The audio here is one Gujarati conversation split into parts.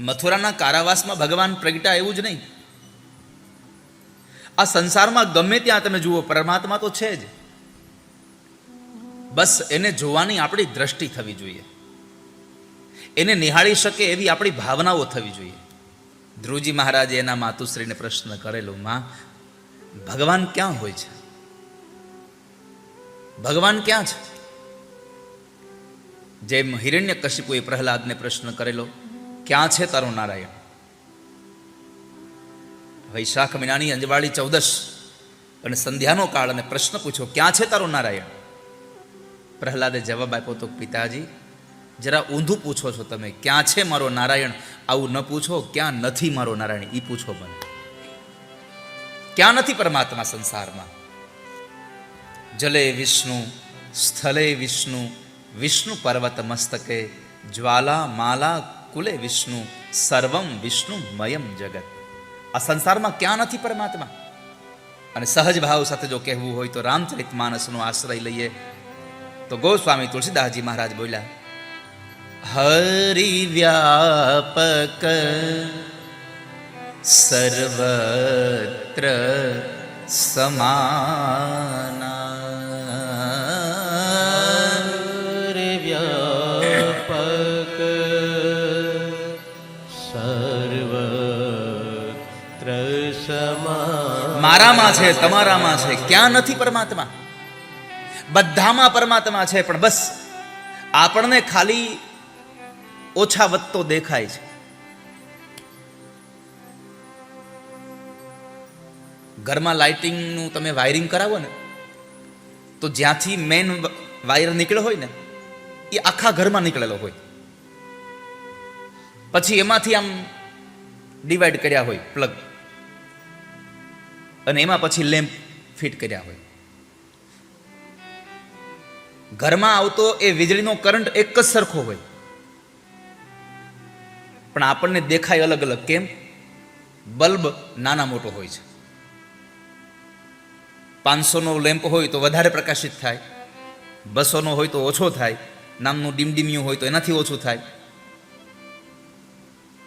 મથુરાના કારાવાસમાં ભગવાન પ્રગટા એવું જ નહીં. આ સંસારમાં ગમે ત્યાં તમે જુઓ, પરમાત્મા તો છે જ. બસ એને જોવાની આપણી દ્રષ્ટિ થવી જોઈએ. એને નિહાળી શકે એવી આપણી ભાવનાઓ થવી જોઈએ. ધ્રુવજી મહારાજે એના માતુશ્રીને પ્રશ્ન કરેલો, માં, ભગવાન ક્યાં હોય છે? ભગવાન ક્યાં છે? જેમ હિરણ્ય કશિપુએ પ્રહલાદને પ્રશ્ન કરેલો ક્યાં છે તારો નારાયણ? વૈશાખ મહિનાની અંજવાળી ચૌદશ અને સંધ્યાનો કાળ અને પ્રશ્ન પૂછ્યો ક્યાં છે તારો નારાયણ? પ્રહલાદે જવાબ આપ્યો તો, પિતાજી, જરા ઊંધું પૂછો છો તમે, ક્યાં છે મારો નારાયણ? આવું ન પૂછો, ક્યાં નથી મારો નારાયણ? એ પૂછો મને. ક્યાં નથી પરમાત્મા સંસારમાં? જલે વિષ્ણુ, સ્થલે વિષ્ણુ વિષ્ણુ પર્વત મસ્તકે, જ્વાલા માલા કુલે વિષ્ણુ સર્વમ વિષ્ણુ મયમ જગત આ સંસારમાં ક્યાં નથી પરમાત્મા અને સહજ ભાવ સાથે જો કહેવું હોય તો રામચરિત માનસનો આશ્રય લઈએ તો ગોસ્વામી તુલસીદાસજી મહારાજ બોલ્યા હરિ વ્યાપક સર્વત્ર સમાના મારામાં છે, તમારામાં છે, ક્યાં નથી પરમાત્મા? બધામાં પરમાત્મા છે, પણ બસ આપણને ખાલી ઓછા વધતો દેખાય છે. ઘરમાં લાઇટિંગનું તમે વાયરિંગ કરાવો ને, તો જ્યાંથી મેન વાયર નીકળ્યો હોય ને, એ આખા ઘરમાં નીકળેલો હોય. પછી એમાંથી આમ ડિવાઈડ કર્યા હોય, પ્લગ. અને એમાં પછી લેમ્પ ફિટ કર્યા હોય. ઘરમાં આવતો એ વીજળીનો કરંટ એક જ સરખો હોય. પણ આપણને દેખાય અલગ અલગ કેમ? બલ્બ નાના મોટો હોય છે. પાંચસોનો લેમ્પ હોય તો વધારે પ્રકાશિત થાય. બસોનો હોય તો ઓછો થાય. નામનું ડીમડીમિયું હોય તો એનાથી ઓછું થાય.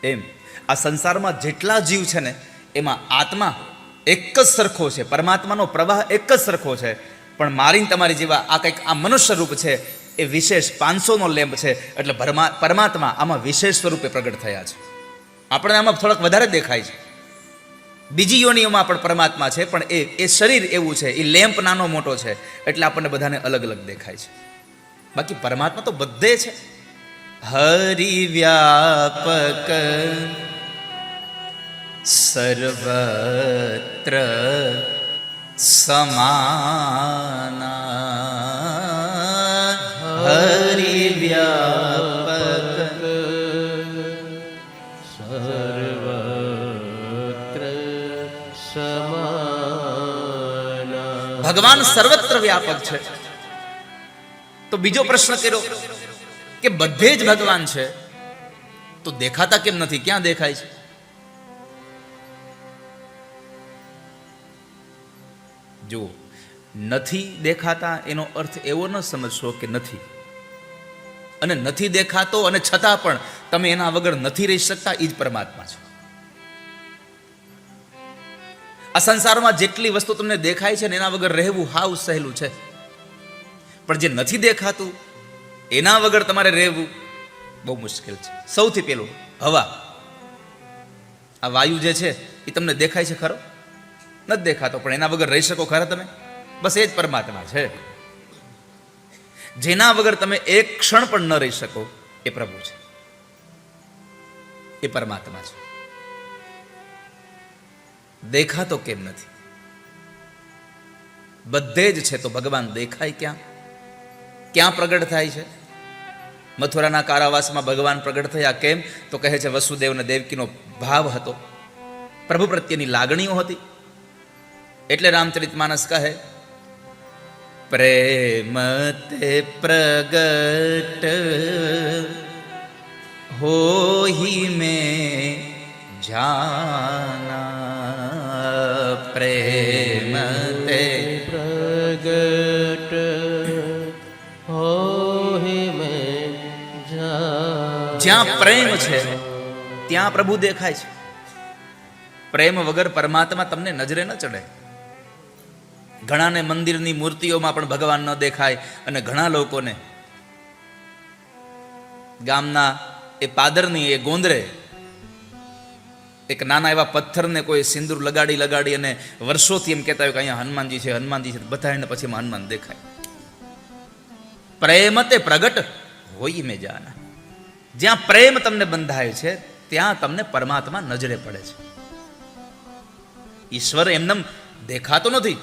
એમ. આ સંસારમાં જેટલા જીવ છે ને, એમાં આત્મા એક જ સરખો છે. પરમાત્માનો પ્રવાહ એક જ સરખો છે. પણ મારીને તમારી જેવા આ કંઈક આ મનુષ્ય રૂપ છે એ વિશેષ પાંચસોનો લેમ્પ છે. એટલે પરમાત્મા આમાં વિશેષ સ્વરૂપે પ્રગટ થયા છે. આપણને આમાં થોડાક વધારે દેખાય છે. બીજી યોનિઓમાં પણ પરમાત્મા છે, પણ એ એ શરીર એવું છે, એ લેમ્પ નાનો મોટો છે, એટલે આપણને બધાને અલગ અલગ દેખાય છે. બાકી પરમાત્મા તો બધે છે. હરિ વ્યાપક સર્વત્ર સમાના હરિવ્યાપક સર્વત્ર સમાના ભગવાન સર્વત્ર વ્યાપક છે. તો બીજો પ્રશ્ન કર્યો કે બધે જ ભગવાન છે તો દેખાતા કેમ નથી? ક્યાં દેખાય છે? જુઓ, નથી દેખાતા એનો અર્થ એવો ન સમજશો કે નથી. અને નથી દેખાતો અને છતાં પણ તમે એના વગર નથી રહી શકતા એ જ પરમાત્મા છે. આ સંસારમાં જેટલી વસ્તુ તમને દેખાય છે ને એના વગર રહેવું હાવ સહેલું છે. પણ જે નથી દેખાતું, એના વગર તમારે રહેવું બહુ મુશ્કેલ છે. સૌથી પહેલું હવા. આ વાયુ જે છે એ તમને દેખાય છે ખરો? નથી દેખાતો, પણ એના વગર રહી શકો ખરા તમે? બસ એ જ પરમાત્મા છે. જેના વગર તમે એક ક્ષણ પણ ન રહી શકો, એ પ્રભુ છે. એ પરમાત્મા છે. દેખાતો કેમ નથી? બધે જ છે તો ભગવાન દેખાય ક્યાં? ક્યાં પ્રગટ થાય છે? મથુરાના કારાવાસમાં ભગવાન પ્રગટ થયા કેમ? તો કહે છે વસુદેવને દેવકીનો ભાવ હતો. પ્રભુ પ્રત્યેની લાગણીઓ હતી. એટલે રામચરિત માનસ કહે પ્રેમ તે પ્રગટ હોહી મેં જાના. પ્રેમ તે પ્રગટ હોહી જ્યાં પ્રેમ છે, ત્યાં પ્રભુ દેખાય છે. પ્રેમ વગર પરમાત્મા તમને નજરે ન ચડે. ઘણાને મંદિરની મૂર્તિઓમાં પણ ભગવાન ન દેખાય અને ઘણા લોકોને. ગામના એ પાદરની એ ગોંદરે એક નાના એવા પથ્થરને કોઈ સિંદૂર લગાડી લગાડી અને વર્ષોથી એમ કહેતા હોય કે અહીંયા હનુમાનજી છે હનુમાનજી છે બધાને પછી હનુમાન દેખાય. પ્રેમ તે પ્રગટ હોય મેં જાના. જ્યાં પ્રેમ તમને બંધાય છે, ત્યાં તમને પરમાત્મા નજરે પડે છે. ઈશ્વર એમનેમ દેખાતો નથી.